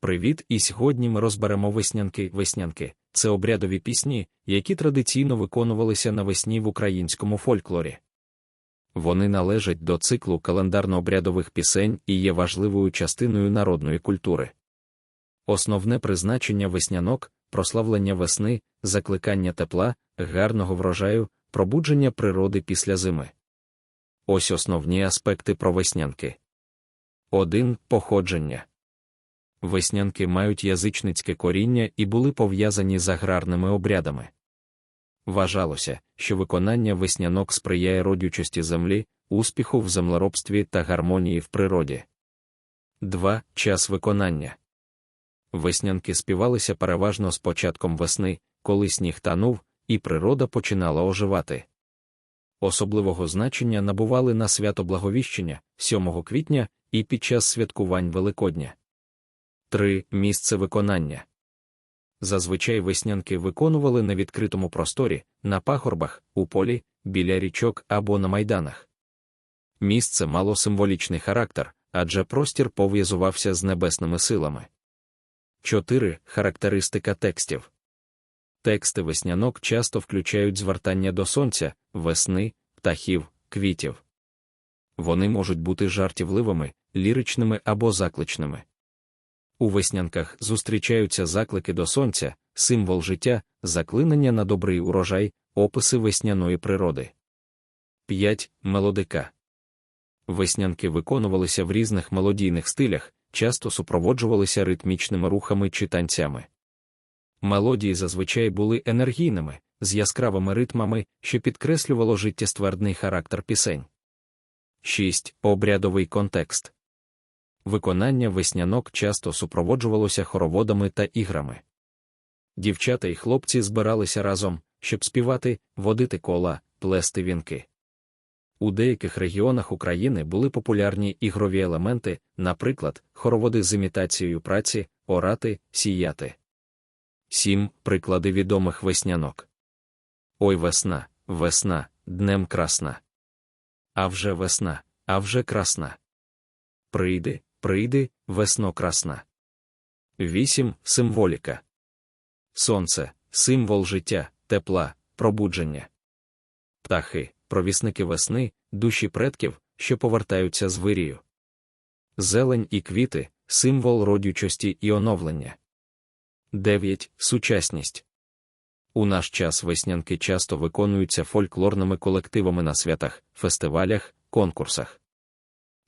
Привіт! І сьогодні ми розберемо веснянки. Веснянки це обрядові пісні, які традиційно виконувалися навесні в українському фольклорі. Вони належать до циклу календарно-обрядових пісень і є важливою частиною народної культури. Основне призначення веснянок прославлення весни, закликання тепла, гарного врожаю, пробудження природи після зими. Ось основні аспекти про веснянки. 1. Походження. Веснянки мають язичницьке коріння і були пов'язані з аграрними обрядами. Вважалося, що виконання веснянок сприяє родючості землі, успіху в землеробстві та гармонії в природі. 2. Час виконання. Веснянки співалися переважно з початком весни, коли сніг танув, і природа починала оживати. Особливого значення набували на свято Благовіщення 7 квітня і під час святкувань Великодня. 3. Місце виконання. Зазвичай веснянки виконували на відкритому просторі, на пагорбах, у полі, біля річок або на майданах. Місце мало символічний характер, адже простір пов'язувався з небесними силами. 4. Характеристика текстів. Тексти веснянок часто включають звертання до сонця, весни, птахів, квітів. Вони можуть бути жартівливими, ліричними або закличними. У веснянках зустрічаються заклики до сонця, символ життя, заклинення на добрий урожай, описи весняної природи. 5. Мелодика. Веснянки виконувалися в різних мелодійних стилях, часто супроводжувалися ритмічними рухами чи танцями. Мелодії зазвичай були енергійними, з яскравими ритмами, що підкреслювало життєствердний характер пісень. 6. Обрядовий контекст. Виконання веснянок часто супроводжувалося хороводами та іграми. Дівчата і хлопці збиралися разом, щоб співати, водити кола, плести вінки. У деяких регіонах України були популярні ігрові елементи, наприклад, хороводи з імітацією праці, орати, сіяти. 7. Приклади відомих веснянок. Ой весна, весна, днем красна. А вже весна, а вже красна. Прийди, прийди, весно красна. 8. Символіка. Сонце символ життя, тепла, пробудження. Птахи, провісники весни, душі предків, що повертаються з вирію. Зелень і квіти символ родючості і оновлення. 9. Сучасність. У наш час веснянки часто виконуються фольклорними колективами на святах, фестивалях, конкурсах.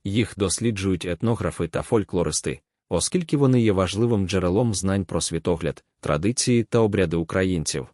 Їх досліджують етнографи та фольклористи, оскільки вони є важливим джерелом знань про світогляд, традиції та обряди українців.